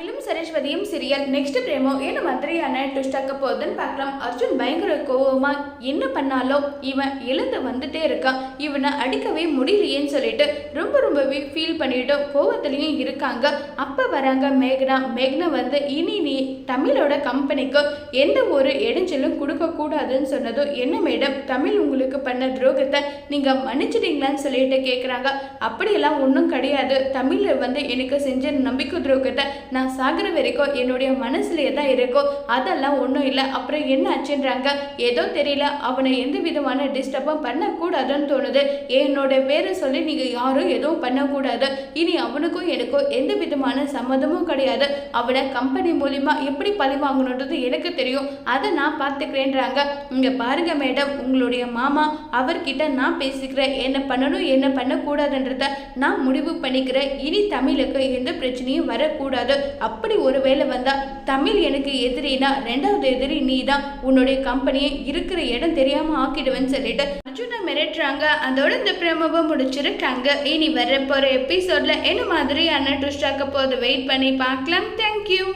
தமிழும் சரஸ்வதியும் serial next பிரேமோ என்ன மாதிரியான ட்விஸ்ட் ஆக்க போகுதுன்னு பார்க்கலாம். அர்ஜுன் பயங்கர கோவமா என்ன பண்ணாலும் இவன் எழுந்து வந்துட்டே இருக்கான். இவனை அடிக்கவே முடியலையேன்னு சொல்லிட்டு ரொம்ப ரொம்பவே ஃபீல் பண்ணிட்டு கோவத்துலேயும் இருக்காங்க. அப்போ வராங்க மேக்னா. மேக்னா வந்து இனி நீ தமிழோட கம்பெனிக்கு எந்த ஒரு இடைஞ்சலும் கொடுக்கக்கூடாதுன்னு சொன்னதும் என்ன மேடம் தமிழ் உங்களுக்கு பண்ண துரோகத்தை நீங்கள் மன்னிச்சிட்டீங்களான்னு சொல்லிட்டு கேட்குறாங்க அப்படியெல்லாம் ஒன்றும் கிடையாது. தமிழில் வந்து எனக்கு செஞ்ச நம்பிக்கை துரோகத்தை நான் சாகிற வரைக்கும் என்னுடைய மனசுலயே தான் இருக்கும் அதெல்லாம் ஒன்றும் இல்லை. அப்புறம் என்ன ஆச்சுன்றாங்க ஏதோ தெரியல. அவனை எந்த விதமான டிஸ்டர்பும் பண்ணக்கூடாதுன்னு தோணுது. என்னோட பேரை சொல்லி நீங்கள் யாரும் எதுவும் பண்ணக்கூடாது. இனி அவனுக்கும் எனக்கும் எந்த விதமான சம்மதமும் கிடையாது. அவனை கம்பெனி மூலிமா எப்படி பழி வாங்கணுன்றது எனக்கு தெரியும். அதை நான் பார்த்துக்கிறேன்றாங்க. இங்கே பாருங்க மேடம் உங்களுடைய மாமா அவர்கிட்ட நான் பேசிக்கிறேன். என்ன பண்ணணும் என்ன பண்ணக்கூடாதுன்றத நான் முடிவு பண்ணிக்கிறேன். இனி தமிழுக்கு எந்த பிரச்சனையும் வரக்கூடாது. அப்படி ஒருவேளை வந்தா தமிழ் எனக்கு எதிரினா ரெண்டாவது எதிரி நீ தான் உன்னுடைய கம்பெனியை இருக்கிற இடம் தெரியாம ஆக்கிடுவேன்னு சொல்லிட்டு அர்ஜுனை மிரட்டுறாங்க. அதோட இந்த பிரமவை முடிச்சிருக்காங்க. இனி வர போற எபிசோட்ல என்ன மாதிரியான ட்விஸ்ட் ஆக்க போது வெயிட் பண்ணி பார்க்கலாம். தேங்க்யூ